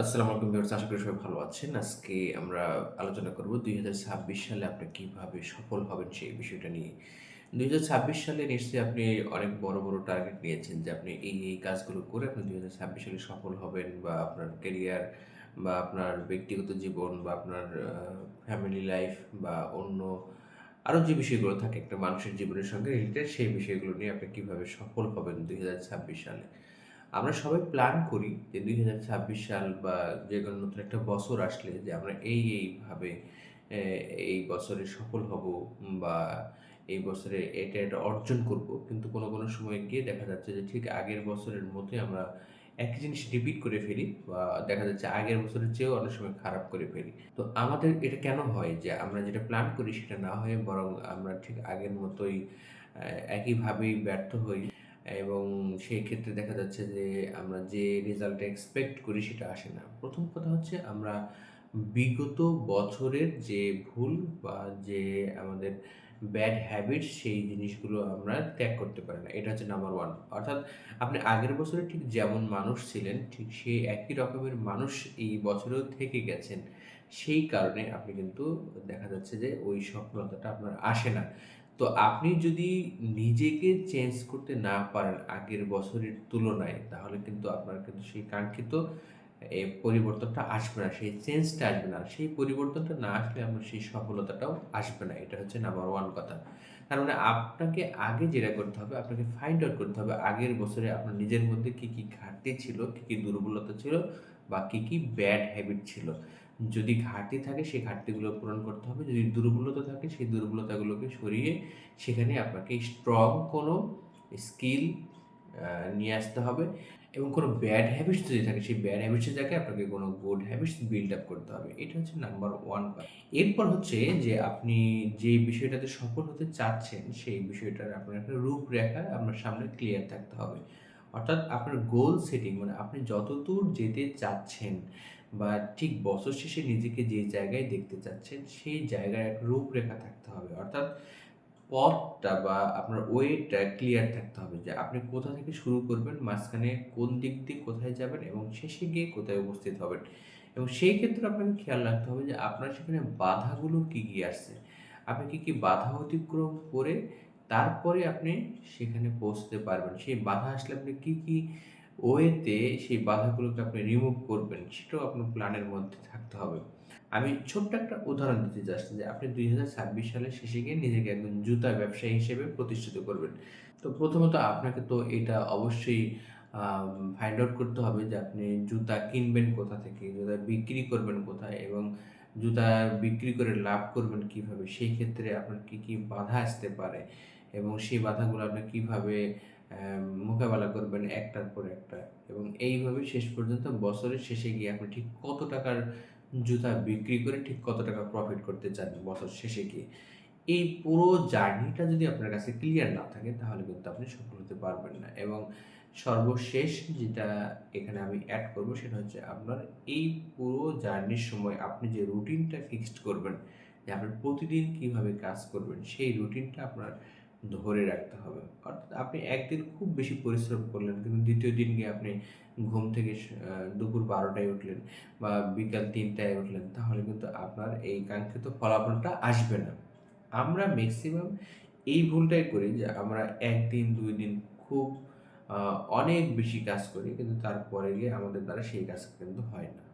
আসসালামু আলাইকুম ভিউয়ার্স, আশা করি সবাই ভালো আছেন। আজকে আমরা আলোচনা করব দুই হাজার ছাব্বিশ সালে আপনি কীভাবে সফল হবেন সেই বিষয়টা নিয়ে। দুই সালে নিশ্চয়ই আপনি অনেক বড় বড় টার্গেট নিয়েছেন যে আপনি এই এই কাজগুলো করে আপনি দুই হাজার ছাব্বিশ সালে সফল হবেন বা আপনার কেরিয়ার বা আপনার ব্যক্তিগত জীবন বা আপনার ফ্যামিলি লাইফ বা অন্য আরও যে বিষয়গুলো থাকে একটা মানুষের জীবনের সঙ্গে রিলেটেড সেই বিষয়গুলো নিয়ে আপনি কীভাবে সফল হবেন দুই হাজার ছাব্বিশ সালে। আমরা সবাই প্ল্যান করি যে দুই হাজার ছাব্বিশ সাল বা যে কোনো নতুন একটা বছর আসলে যে আমরা এই এইভাবে এই বছরে সফল হব বা এই বছরে এটা এটা অর্জন করব। কিন্তু কোনো কোনো সময় গিয়ে দেখা যাচ্ছে যে ঠিক আগের বছরের মতোই আমরা একই জিনিস রিপিট করে ফেলি বা দেখা যাচ্ছে আগের বছরের চেয়েও অনেক সময় খারাপ করে ফেলি। তো আমাদের এটা কেন হয় যে আমরা যেটা প্ল্যান করি সেটা না হয়ে বরং আমরা ঠিক আগের মতোই একইভাবেই ব্যর্থ হই? এবং সেই ক্ষেত্রে দেখা যাচ্ছে যে আমরা যে রেজাল্টটা এক্সপেক্ট করি সেটা আসে না। প্রথম কথা হচ্ছে আমরা বিগত বছরের যে ভুল বা যে আমাদের ব্যাড হ্যাবিট সেই জিনিসগুলো আমরা ত্যাগ করতে পারি না। এটা হচ্ছে নাম্বার ওয়ান অর্থাৎ আপনি আগের বছরে ঠিক যেমন মানুষ ছিলেন, ঠিক সেই একই রকমের মানুষ এই বছরেও থেকে গেছেন, সেই কারণে আপনি কিন্তু দেখা যাচ্ছে যে ওই সফলতাটা আপনার আসে না। তো আপনি যদি নিজেকে চেঞ্জ করতে না পারেন আগের বছরের তুলনায়, তাহলে কিন্তু আপনার কিন্তু সেই কাঙ্ক্ষিত এই পরিবর্তনটা আসবে না, সেই চেঞ্জটা আসবে না। সেই পরিবর্তনটা না আসলে আপনার সেই সফলতাটাও আসবে না। এটা হচ্ছে নাম্বার ওয়ান কথা। তার মানে আপনাকে আগে যেটা করতে হবে, আপনাকে ফাইন্ড আউট করতে হবে আগের বছরে আপনার নিজের মধ্যে কি কি ঘাটতি ছিল, কি কি দুর্বলতা ছিল বা কি কি ব্যাড হ্যাবিট ছিল। যদি ঘাটতি থাকে সেই ঘাটতিগুলো পূরণ করতে হবে, যদি দুর্বলতা থাকে সেই দুর্বলতাগুলোকে সরিয়ে সেখানে আপনাকে স্ট্রং কোনো স্কিল নিয়ে আসতে হবে। এবং কোনো ব্যাড হ্যাবিটস যদি থাকে, সেই ব্যাড হ্যাবিটসের জায়গায় আপনাকে কোনো গুড হ্যাবিটস বিল্ড আপ করতে হবে। এটা হচ্ছে নাম্বার ওয়ান এরপর হচ্ছে যে আপনি যে বিষয়টাতে সফল হতে চাচ্ছেন, সেই বিষয়টার আপনার একটা রূপরেখা আপনার সামনে ক্লিয়ার থাকতে হবে। অর্থাৎ আপনার গোল সেটিং মানে আপনি যতদূর যেতে চাচ্ছেন বা ঠিক বছর শেষে নিজেকে যে জায়গায় দেখতে চাচ্ছেন, সেই জায়গায় এক রূপরেখা থাকতে হবে। অর্থাৎ পথটা বা আপনার ওয়েটা ক্লিয়ার থাকতে হবে যে আপনি কোথা থেকে শুরু করবেন, মাঝখানে কোন দিক দিয়ে কোথায় যাবেন এবং শেষে গিয়ে কোথায় উপস্থিত হবেন। এবং সেই ক্ষেত্রে আপনাকে খেয়াল রাখতে হবে যে আপনার সেখানে বাধাগুলো কী কী আসছে। আপনি কী কী বাধা অতিক্রম করে তারপরে আপনি সেখানে পৌঁছতে পারবেন। সেই বাধা আসলে আপনি কী কী ওয়েতে সেই বাধাগুলোকে আপনি রিমুভ করবেন, সেটাও আপনার প্ল্যানের মধ্যে থাকতে হবে। আমি ছোট্ট একটা উদাহরণ দিতে চাচ্ছি যে আপনি দুই হাজার ছাব্বিশ সালের শেষে গিয়ে নিজেকে একজন জুতা ব্যবসায়ী হিসেবে প্রতিষ্ঠিত করবেন। তো প্রথমত আপনাকে তো এটা অবশ্যই ফাইন্ড আউট করতে হবে যে আপনি জুতা কিনবেন কোথা থেকে, জুতা বিক্রি করবেন কোথায় এবং জুতা বিক্রি করে লাভ করবেন কীভাবে, সেই ক্ষেত্রে আপনার কি কি বাধা আসতে পারে এবং সেই বাধাগুলো আপনি কীভাবে মোকাবেলা করবেন একটার পর একটা এবং এইভাবে শেষ পর্যন্ত বছরের শেষে গিয়ে আপনি ঠিক কত টাকার জুতা বিক্রি করে ঠিক কত টাকা প্রফিট করতে চান বছর শেষে গিয়ে? এই পুরো জার্নিটা যদি আপনার কাছে ক্লিয়ার না থাকে, তাহলে কিন্তু আপনি সফল হতে পারবেন না। এবং সর্বশেষ যেটা এখানে আমি অ্যাড করব, সেটা হচ্ছে আপনার এই পুরো জার্নির সময় আপনি যে রুটিনটা ফিক্সড করবেন, যে আপনি প্রতিদিন কীভাবে কাজ করবেন, সেই রুটিনটা আপনার ধরে রাখতে হবে। আপনি একদিন খুব বেশি পরিশ্রম করলেন, কিন্তু দ্বিতীয় দিন গিয়ে আপনি ঘুম থেকে দুপুর বারোটায় উঠলেন বা বিকাল তিনটায় উঠলেন, তাহলে কিন্তু আপনার এই কাঙ্ক্ষিত ফলাফলটা আসবে না। আমরা ম্যাক্সিমাম এই ভুলটাই করি যে, আমরা একদিন, দুই দিন খুব অনেক বেশি কাজ করি, কিন্তু তারপরে গিয়ে আমাদের দ্বারা সেই কাজ কিন্তু হয় না।